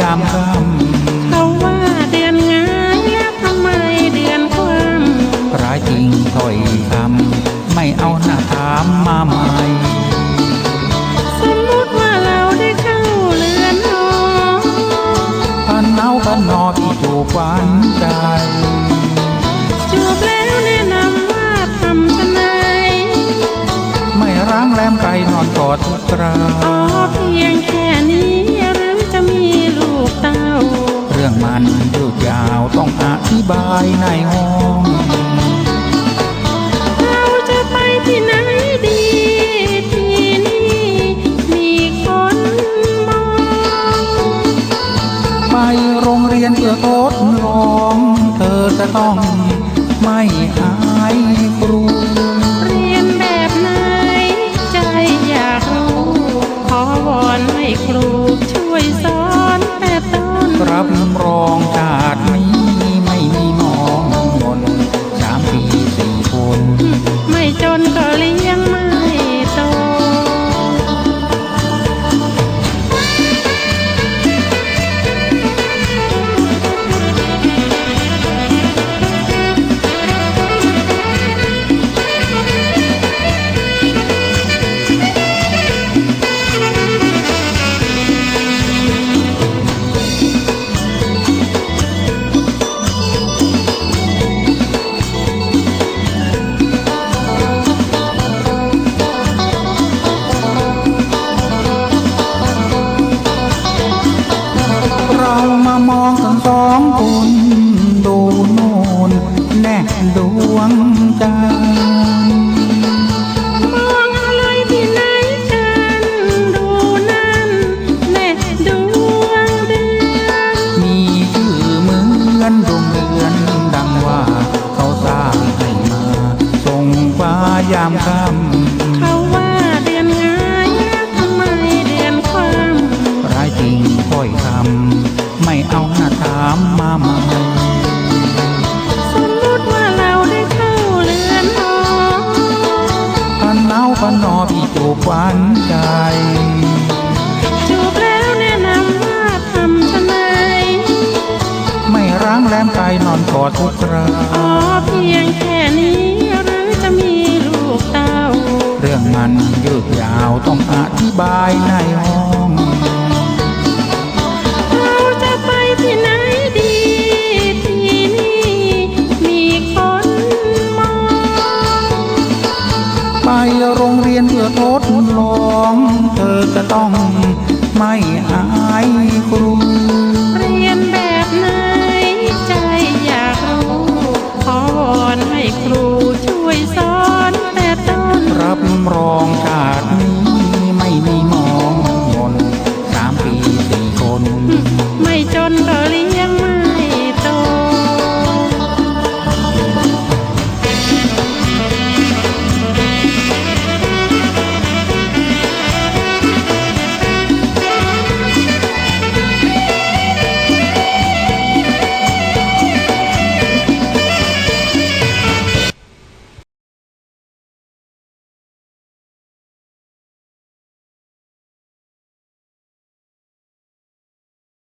ค่เขาว่าเดือนงายแล้วทำไมเดือนความำร้ายจริงถ้อยคำไม่เอาหน้าถามมาใหม่สมมติว่าเราได้เข้าเรือนหอพันเอาพันนอพี่จูบหวานใจจูบแล้วแนะนำว่าทำชะไหนไม่ร้างแรมไกลนอนกอดทุกคราอ๋อเพียงแค่ เรื่องมันยืดยาวต้องอธิบายในห้องเราจะไปที่ไหนดีที่นี่มีคนมองไปโรงเรียนเพื่อทดลองเธอจะต้องไม่อายครูเรียนแบบไหนใจอยากรู้ขอวอนให้ครูช่วยสอน รับรองชาติไม่ สองคนดูโน่นแน่ดวงใจมองอ นอนกอดทุกคราอ๋อเพียงแค่นี้หรือจะมีลูกเต้า เรื่องมันยืดยาวต้องอธิบายในห้องเราจะไปที่ไหนดีที่นี่มีคนมอไปโรงเรียนเพื่อทดลอง เธอจะต้องไม่อายครู